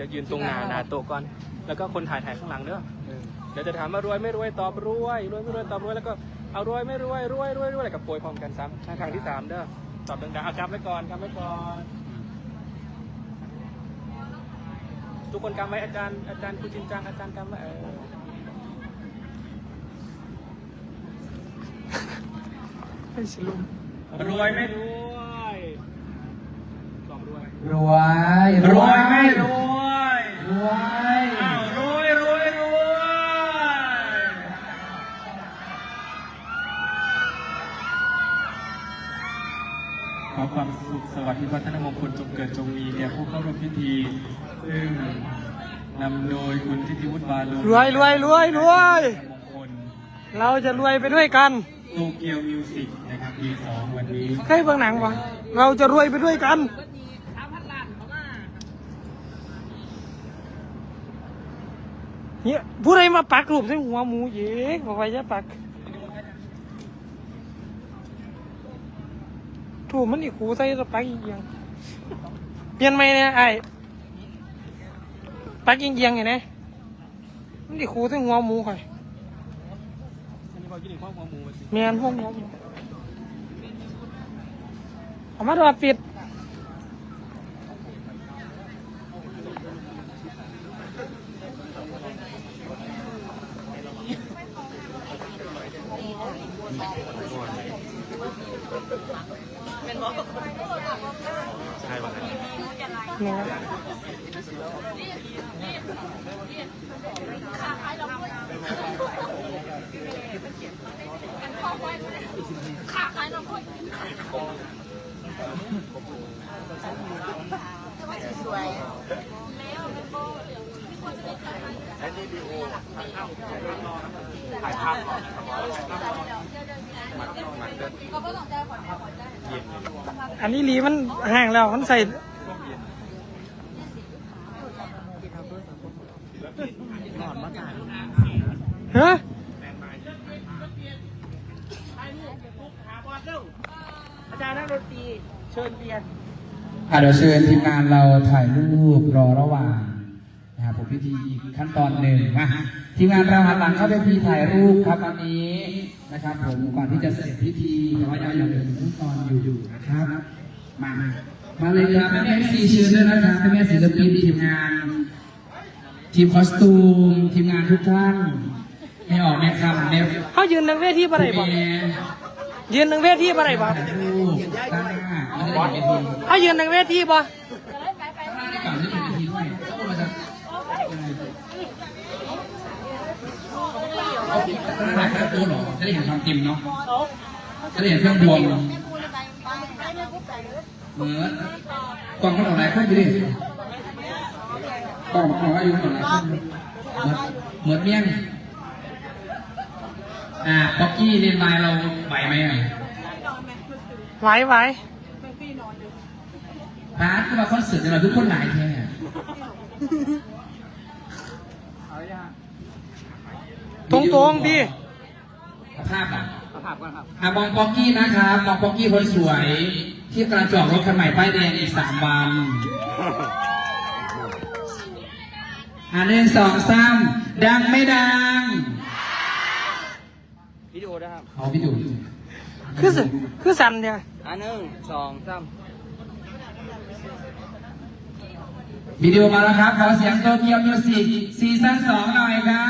ดี๋ยวยืนตรงหนาหนาโต๊ะก่อน แล้วก็คนถ่ายถ่ายข้างหลังเด้อเดี๋ยวจะถามว่ารวยไม่รวยตอบรวยรวยไม่รวยตอบรวยแล้วก็เอารวยไม่รวยรวยรวยรวยอะไรกับโปรยพร้อมกันซ้ำครั้งที่สามเด้อตอบดังๆเอากำไว้ก่อนกำไว้ก่อน ทุกคนกำไว้อาจารย์อาจารย์คุณจินจังอาจารย์กำไว้เออให้สลุมรวยไม่รวยตอบรวยรวยรวยไม่รวยร อความสุขสวัสดิ์วัฒนมงคลจงเกิดจงมีแก่ผู้เข้าร่วมพิธี ซึ่งนำโดยคุณทิติวุฒิวาโลรวยรวยรวยรวย มงคลเราจะรวยไปด้วยกันโตเกียวมิวสิกนะครับปีสองวันนี้ใครเบื้องหนังวะเราจะรวยไปด้วยกัน เนี่ยผู้ใดมาปักรูปใส่หัวหมูเยกบอกว่าจะปัก ถูกมันอีกหูใส่สปักอียงเปลี่ยนไหมเนี่ยไอ้ปักอีกอย่างไงเนี่ยมันอีกหูใส่หัวหมูค่อยอันนี้บอกกินอีกข้า วหัวหมูมาสิเมียนห้องน้ำเอามาดูว่าปิดใช่วันนั้นเนี่ย อันนี้หลีมันห่างแล้วมันใส่ฮะอะเดี๋ยวเชิญทีมงานเราถ่ายรูปรอระหว่างนะครับผมพิธีอีกขั้นตอนหนึ่งนะ ทีมงานเราหันหลังเข้าเวทีถ่ายรูปครับวันนี้นะครับ ผมก่อนที่จะเสร็จพิธีแต่ว่ายังเหลือขั้นตอนอยู่อยู่นะครับ มามาเลยครับแม่แม่ซีเชิญด้วยนะครับแม่แม่ศิลปินทีมงาน ทีมคอสตูม ทีมงานทุกท่านไม่ออกแม่คำแม่เขายืนในเวทีปะไรบ่แม่ยืนในเวทีปะไรบ่รูปด้านหน้าไม่ได้เห็นเวทีเขายืนในเวทีบ่ ก่อนที่จะเป็นทีด้วยเราจะเอาผิด ตั้งแต่แรกตัวหรอจะได้เห็นความเต็มเนาะจะได้เห็นเครื่องบวมเหมือนกล่องมันออกหลายคนไปดิกล่องมันออกอายุออกหลายคนเหมือนเหมือนเมี่ยงอ่าป๊อกกี้เรียนไลน์เราไหวไหมอะไหวไหวพาร์ทก็มาคอนเสิร์ตเราทุกคนหลายแท้ ตรงตรงๆดิภาพอะภาพก่อนครับอะมองป๊อกกี้นะครับมองป๊อกกี้คนสวย ที่กำลังจะออกรถคันใหม่ป้ายแดงอีกสามวันอะหนึ่งสองสามดังไม่ดังวิดีโอนะครับเอาพี่ดูคือสิคือสันเนี่ยอันหนึ่งสองสามวิดีโอมาแล้วครับขอเสียงโตเกียวมิวสิกซีซั่นสองหน่อยครั